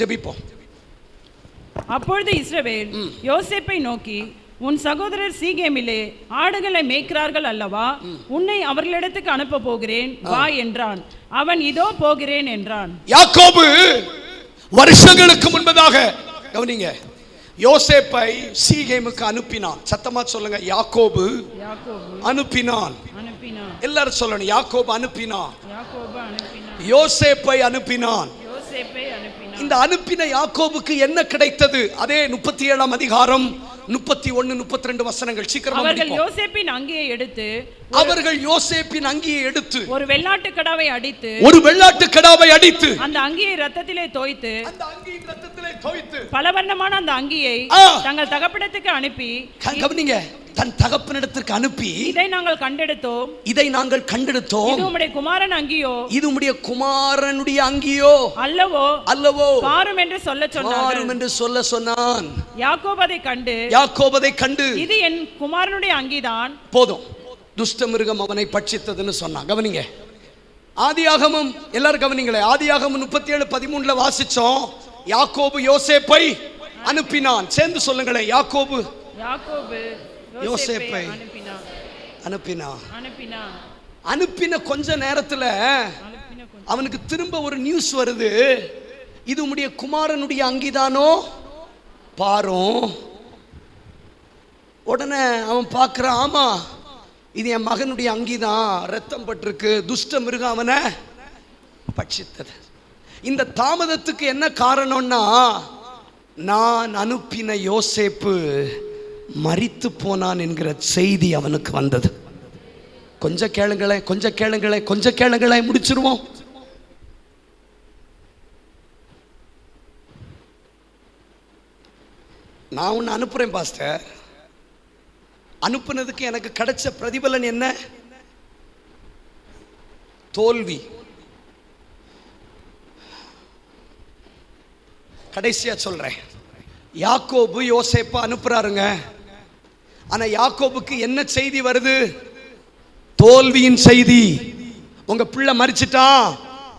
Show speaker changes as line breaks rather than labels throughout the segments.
ஜெபிப்போம்.
அப்பொழுது இஸ்ரவேல் யோசேப்பை நோக்கி உன் சகோதரர் சீகேமிலே ஆடுகளை மேய்க்கிறார்கள் அல்லவா? உன்னை அவர்களிடத்துக்கு அனுப்ப போகிறேன் வா என்றான். அவன் இதோ போகிறேன் என்றான்.
யாக்கோபு வருஷங்களுக்கு முன்பதாக கவனிங்க யோசேப்பை சீகேமுக்கு அனுப்பினான். சத்தமா சொல்லுங்க யாக்கோபு அனுப்பினான். எல்லாரும் சொல்லணும் யாக்கோபு அனுப்பினான். யோசேப்பை அனுப்பினான். இந்த அனுப்பின யாக்கோபுக்கு என்ன கிடைத்தது அதே முப்பத்தி ஏழாம் அதிகாரம் முப்பத்தி ஒன்னு முப்பத்தி ரெண்டு வசனங்கள் சீக்கிரமா
அவர்கள். யோசேப்பின் அங்கியை எடுத்து
அவர்கள் யோசேப்பின் அங்கியை எடுத்து
ஒரு வெள்ளாட்டு கடாவை அடித்து
ஒரு வெள்ளாட்டு கடாவை அடித்து
அந்த அங்கியை ரத்தத்திலே தோய்த்து
அந்த அங்கியின் ரத்தத்திலே தோய்த்து
பலவர்ணமான அந்த அங்கியை. தங்கள் தகப்படத்துக்கு அனுப்பி
கவனிங்க தன் தகப்பனிடத்திற்கு அனுப்பி
இதை நாங்கள் கண்டெடுத்தோம்.
இதை நாங்கள் கண்டெடுத்தோம்.
இது உம்முடைய குமாரன் அங்கியோ?
இது உம்முடைய குமாரனுடைய அங்கியோ?
அல்லவோ?
அல்லவோ?
பாரும் என்று சொல்ல சொன்னார்கள்.
மாறும் என்று சொல்ல சொன்னான்.
யாக்கோபு அதை கண்டு
யாக்கோபதை கண்டு
இது என் குமாரனுடைய அங்கிதான்.
போதும். துஷ்ட மிருகம் அவனை பட்சித்ததுன்னு சொன்னான். கவனிங்க. ஆதியாகமம் எல்லாரும் கவனிங்களே ஆதியாகமம் முப்பத்தி ஏழு பதிமூணுல வாசிச்சோம். யாக்கோபு யோசேப்பை அனுப்பினான். சேர்ந்து சொல்லுங்களேன் யாக்கோபு. யோசேப்பை.
அனுப்பினான்.
அனுப்பின. கொஞ்ச நேரத்துல அவனுக்கு திரும்ப ஒரு நியூஸ் வருது. இது உம்முடைய குமாரனுடைய அங்கிதானோ? பாரும். உடனே அவன் பார்க்குறான் ஆமா இது என் மகனுடைய அங்கிதான் ரத்தம் பட்டிருக்கு. துஷ்ட மிருகம் அவனை பட்சித்தது. இந்த தாமதத்துக்கு என்ன காரணம்னா நான் அனுப்பின யோசேப்பு மறித்து போனான் என்கிற செய்தி அவனுக்கு வந்தது. கொஞ்சம் கேளுங்களேன் கொஞ்சம் கேளுங்களே கொஞ்சம் கேளுங்களே முடிச்சிருவோம். நான் ஒன்று அனுப்புறேன் பாஸ்டர். அனுப்புனதுக்கு எனக்கு கிடைச்ச பிரதிபலன் என்ன? தோல்வி. கடைசியா சொல்றேன். யாக்கோபு யோசேப்பா அனுப்புறாருங்க. ஆனா யாக்கோபுக்கு என்ன செய்தி வருது? தோல்வியின் செய்தி. உங்க பிள்ளை மறிச்சிட்டான்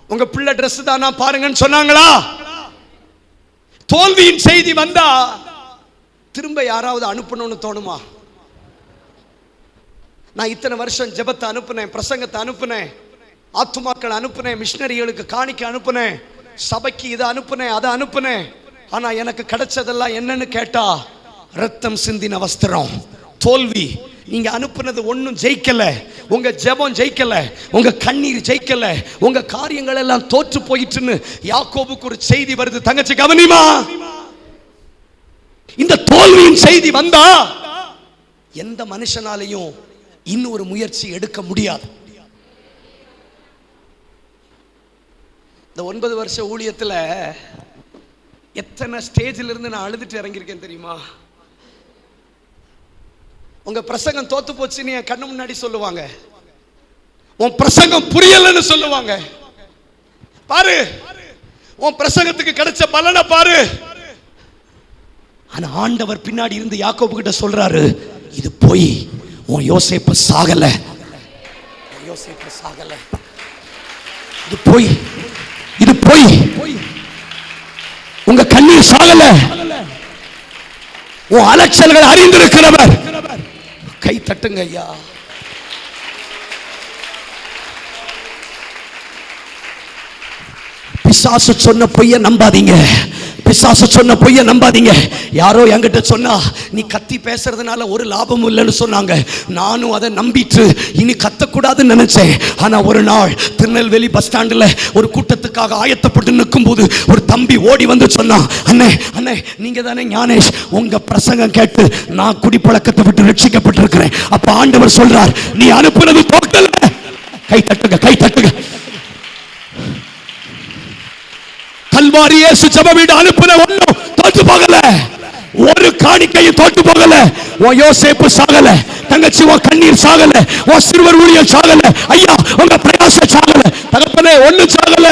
உங்க பிள்ளை ட்ரெஸ் தானா பாருங்கன்னு சொன்னாங்களா? தோல்வியின் செய்தி வந்தா திரும்ப யாராவது அனுப்பணும்னு தோணுமா? நான் இத்தனை வருஷம் ஜெபத்தை அனுப்புனேன் பிரசங்கத்தை அனுப்புனேன் ஆத்துமாக்களை அனுப்புனேன் மிஷினரிகளுக்கு காணிக்க அனுப்புனேன் சபைக்கு இதை அனுப்புனேன் அதை அனுப்புனேன். ஆனா எனக்கு கிடைச்சதெல்லாம் என்னன்னு கேட்டா ரத்தம் சிந்தின வஸ்திரம். தோல்வி. நீங்க அனுப்புனது ஒன்றும் ஜெயிக்கல. உங்க ஜெபம் ஜெயிக்கல. உங்க கண்ணீர் ஜெயிக்கல. உங்க காரியங்கள் எல்லாம் தோற்று போயிட்டுன்னு யாக்கோபுக்கு ஒரு செய்தி வருது. தங்கச்சி கவனிமா இந்த தோல்வியின் செய்தி வந்தா எந்த மனுஷனாலையும் இன்னொரு முயற்சி எடுக்க முடியாது. இந்த ஒன்பது வருஷ ஊழியத்துல எத்தனை ஸ்டேஜிலிருந்து நான் அழுதுட்டு இறங்கியிருக்கேன் தெரியுமா? உங்க பிரசங்கம் தோத்து போச்சுன்னு என் கண்ணு முன்னாடி சொல்லுவாங்க. உன் பிரசங்கம் புரியலன்னு சொல்லுவாங்க. பாரு உன் பிரசங்கத்துக்கு கிடைச்ச பலனை பாரு. ஆனா ஆண்டவர் பின்னாடி இருந்து யாக்கோபு கிட்ட சொல்றாரு இது போய். உன் யோசேப்பு சாகல. யோசேப்பு சாகல. இது போய் இது போய். உங்க கண்ணீர் சாகல. உன் அலட்சல்கள் அறிந்திருக்கிறவர் கை தட்டுங்க ஐயா. பிசாசு சொன்ன பொய்ய நம்பாதீங்க. பிசாசு சொன்ன பொய்ய நம்பாதீங்க. யாரோ என்கிட்ட சொன்னா நீ கத்தி பேசுறதுனால ஒரு லாபமும் இல்லைன்னு சொன்னாங்க. நானும் அதை நம்பிட்டு இனி கத்தக்கூடாதுன்னு நினைச்சேன். ஆனா ஒரு நாள் திருநெல்வேலி பஸ் ஸ்டாண்டில் ஒரு கூட்டத்துக்காக ஆயத்தப்பட்டு நிற்கும் போது ஒரு தம்பி ஓடி வந்து சொன்னான் அண்ணே அண்ணே நீங்க தானே ஞானேஷ் உங்க பிரசங்கம் கேட்டு நான் குடிப்பழக்கத்தை விட்டு ரட்சிக்கப்பட்டிருக்கிறேன். அப்ப ஆண்டவர் சொல்றார் நீ அனுப்புனது தோக்கல கை தட்டுங்க கை தட்டுங்க. கல்வாரி இயேசு ஜெப வீடு அனுப்பின ஒண்ணும் தோற்று போகல. ஒரு காணிக்கையும் தோற்று போகல. உன் யோசேப்பு சாகல. தங்கச்சி உன் கண்ணீர் சாகல. உன் சிறுவர் ஊழியர் சாகல. ஐயா உங்க பிரயாச சாகல. தகப்பனே ஒண்ணு சாகல.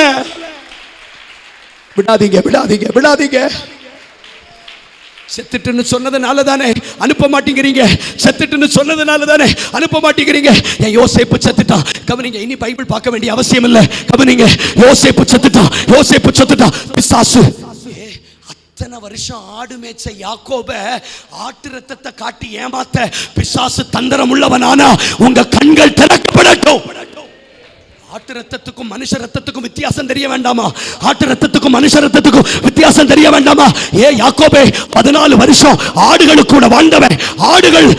விடாதீங்க விடாதீங்க விடாதீங்க. செத்துட்டுன்னு சொன்னதுனால தானே அனுப்ப மாட்டேங்கிறீங்க? செத்துட்டுன்னு சொன்னதுனால தானே அனுப்ப மாட்டேங்கிறீங்க? என் யோசேப்பு செத்துட்டான்? கவனிங்க இனி பைபிள் பார்க்க வேண்டிய அவசியம் இல்லை கவனிங்க யோசேப்பு செத்துட்டான். யோசேப்பு செத்துட்டான். பிசாசு. அத்தனை வருஷம் ஆடு மேய்ச்ச யாக்கோப ஆட்டு ரத்தத்தை காட்டி ஏமாத்த பிசாசு தந்திரம் உள்ளவனானா உங்க கண்கள் திறக்கப்படட்டும். ஆட்டு ரத்தத்துக்கும் மனுஷ ரத்தத்துக்கும் வித்தியாசம் தெரிய வேண்டாமா? ஆட்டு ரத்தத்துக்கும் மனுஷ ரத்தத்துக்கும் வித்தியாசம் தெரிய வேண்டாமா? ஏ யாக்கோபே பதினாலு வருஷம் ஆடுகளுக்கு கூட வாழ்ந்தவன். ஆடுகள்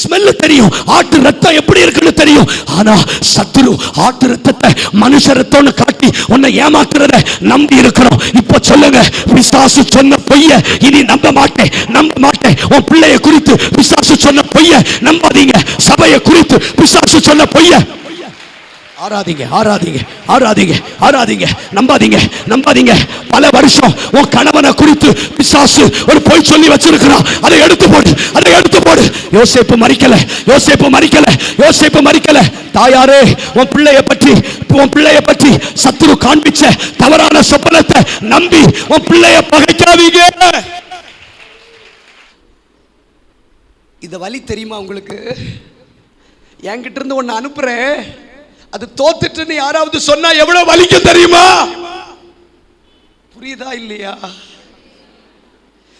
ஸ்மெல்லு தெரியும். ஆட்டு ரத்தம் எப்படி இருக்குன்னு தெரியும். ஆனா சத்துரு ஆட்டு ரத்தத்தை மனுஷ ரத்தம்னு காட்டி உன்னை ஏமாத்துறத நம்பி இருக்கிறோம். இப்போ சொல்லுங்க பிசாசு சொன்ன பொய்ய இனி நம்ப மாட்டேன். நம்ப மாட்டேன். உன் பிள்ளைய குறித்து பிசாசு சொன்ன பொய்ய நம்பாதீங்க. சபையை குறித்து பிசாசு சொன்ன பொய்ய ஆராதிங்க ஆராதிங்க ஆராதிங்க ஆராதிங்க. நம்பாதீங்க நம்பாதீங்க. பல வருஷம் உன் கணவனை குறித்து பிசாசு ஒரு பொய் சொல்லி வச்சிருக்கிறான். அதை எடுத்து போடு அதை எடுத்து போடு. யோசிப்பு மறிக்கல யோசிப்பு மறிக்கல யோசிப்பு மறிக்கல. தாயாரே உன் பிள்ளைய பற்றி உன் பிள்ளைய பற்றி சத்துரு காண்பிச்ச தவறான சொப்பனத்தை நம்பி உன் பிள்ளைய பகைக்காதீங்க. இந்த வழி தெரியுமா உங்களுக்கு? என்கிட்ட இருந்து ஒன்னு அனுப்புறேன். அது தோத்துட்டுன்னு யாராவது சொன்னா எவ்வளவு வலிக்கும் தெரியுமா? புரியுதா இல்லையா?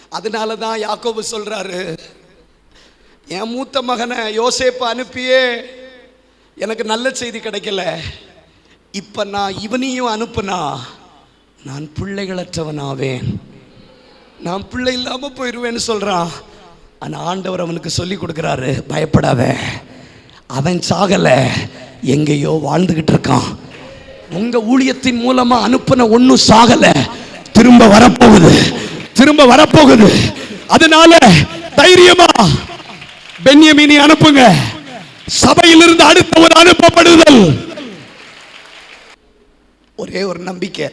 அதனால தான் யாக்கோபு சொல்றாரு என் மூத்த மகனை யோசேப்பு அனுப்பியே எனக்கு நல்ல செய்தி கிடைக்கல. இப்ப நான் இவனையும் அனுப்புனா நான் பிள்ளைகளற்றவனாவேன். நான் பிள்ளை இல்லாம போயிடுவேன்னு சொல்றான். ஆனா ஆண்டவர் அவனுக்கு சொல்லி கொடுக்குறாரு பயப்படாத. அவன் சாகலை. எங்கேயோ வாழ்ந்துகிட்டு இருக்கான். உங்க ஊழியத்தின் மூலமா அனுப்பின ஒன்னும் சாகல. திரும்ப வரப்போகுது. திரும்ப வரப்போகுது. அதனால தைரியமா பென்யமீனை அனுப்புங்க. சபையிலிருந்து அடுத்த ஒரு அனுப்பப்படுதல். ஒரே ஒரு நம்பிக்கை.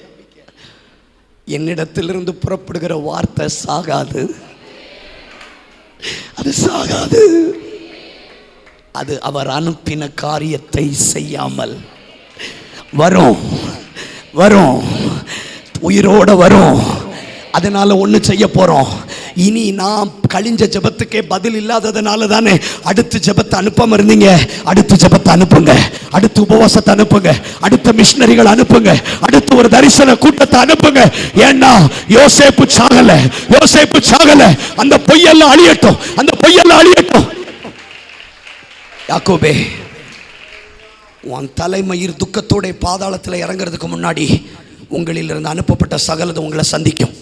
என்னிடத்திலிருந்து புறப்படுகிற வார்த்தை சாகாது. அது சாகாது. அது அவர் அனுப்பின காரியத்தை செய்யாமல். வரும். வரும். உயிரோட வரும். அதனால ஒன்று செய்ய போகிறோம் இனி நான் கழிஞ்ச ஜெபத்துக்கே பதில் இல்லாததுனால தானே அடுத்து ஜெபத்தை அனுப்பாம இருந்தீங்க. அடுத்து ஜெபத்தை அனுப்புங்க. அடுத்து உபவாசத்தை அனுப்புங்க. அடுத்த மிஷினரிகள் அனுப்புங்க. அடுத்து ஒரு தரிசன கூட்டத்தை அனுப்புங்க. ஏன்னா யோசேப்பு சாகலை. யோசேப்பு சாகலை. அந்த பொய்யெல்லாம் அழியட்டும். அந்த பொய்யெல்லாம் அழியட்டும். யாக்கோபே உன் தலைமயிர் துக்கத்தோடைய பாதாளத்தில் இறங்குறதுக்கு முன்னாடி உங்களிலிருந்து அனுப்பப்பட்ட சகலது உங்களை சந்திக்கும்.